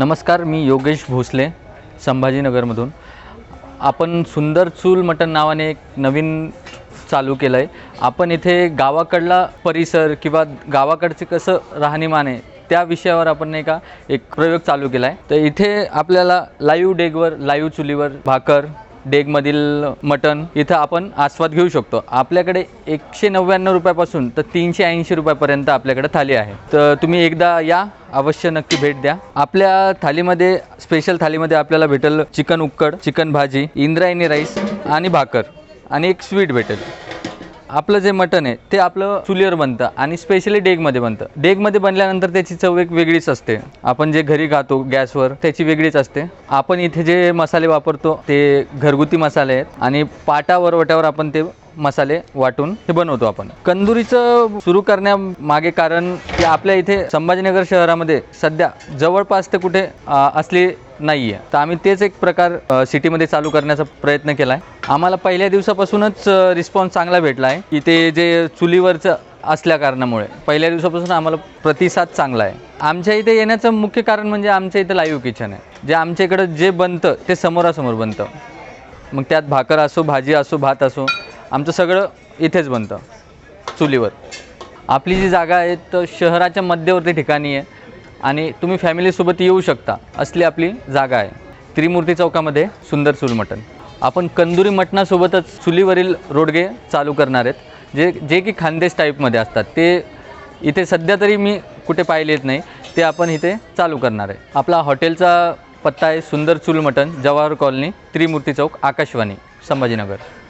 नमस्कार मी योगेश भोसले संभाजीनगरमधून. आपण सुंदर चूल मटण नावाने एक नवीन चालू केलं आहे आपण इथे गावाकडला परिसर किंवा गावाकडचे कसं राहणीमान आहे त्या विषयावर आपण नाही का एक प्रयोग चालू केला आहे तर इथे आपल्याला लाईव्ह डेगवर लाईव्ह चुलीवर भाकर डेगमधील मटन इथं आपण आस्वाद घेऊ शकतो. आपल्याकडे एकशे नव्याण्णव रुपयापासून तर तीनशे ऐंशी रुपयापर्यंत आपल्याकडे थाली आहे. तर तुम्ही एकदा या अवश्य नक्की भेट द्या. आपल्या थालीमध्ये स्पेशल थालीमध्ये आपल्याला भेटेल चिकन उक्कड चिकन भाजी इंद्रायणी राईस आणि भाकर आणि एक स्वीट भेटेल. आपलं जे मटण आहे ते आपलं चुलीवर बनतं आणि स्पेशली डेगमध्ये बनतं. डेगमध्ये बनल्यानंतर त्याची चव एक वेगळीच असते. आपण जे घरी खातो गॅसवर त्याची वेगळीच असते. आपण इथे जे मसाले वापरतो ते घरगुती मसाले आहेत आणि पाटा वरवट्यावर आपण ते मसाले वाटून हे बनवतो आपण. कंदुरीचं सुरू करण्यामागे कारण की आपल्या इथे संभाजीनगर शहरामध्ये सध्या जवळपास ते कुठे असली नाही आहे तर आम्ही तेच एक प्रकार सिटीमध्ये चालू करण्याचा प्रयत्न केला आहे आम्हाला पहिल्या दिवसापासूनच रिस्पॉन्स चांगला भेटला आहे की ते जे चुलीवरचं असल्या कारणामुळे पहिल्या दिवसापासून आम्हाला प्रतिसाद चांगला आहे. आमच्या इथे येण्याचं मुख्य कारण म्हणजे आमच्या इथे लाईव्ह किचन आहे. जे आमच्या इकडं जे बनतं ते समोरासमोर बनतं. मग त्यात भाकर असो भाजी असो भात असो आमचं सगळं इथेच बनतं चुलीवर. आपली जी जागा आहे तर शहराच्या मध्यवर्ती ठिकाणी आहे. आणि तुम्ही फॅमिलीसोबत येऊ शकता असली आपली जागा आहे. त्रिमूर्ती चौकामध्ये सुंदर चूल मटण. आपण कंदुरी मटणासोबतच चुलीवरील रोडगे चालू करणार आहेत. जे जे की खानदेश टाईपमध्ये असतात. ते इथे सध्या तरी मी कुठे पाहिलेत नाही. ते आपण इथे चालू करणार आहे. आपला हॉटेलचा पत्ता आहे सुंदर चूल मटण जवाहर कॉलनी त्रिमूर्ती चौक आकाशवाणी संभाजीनगर.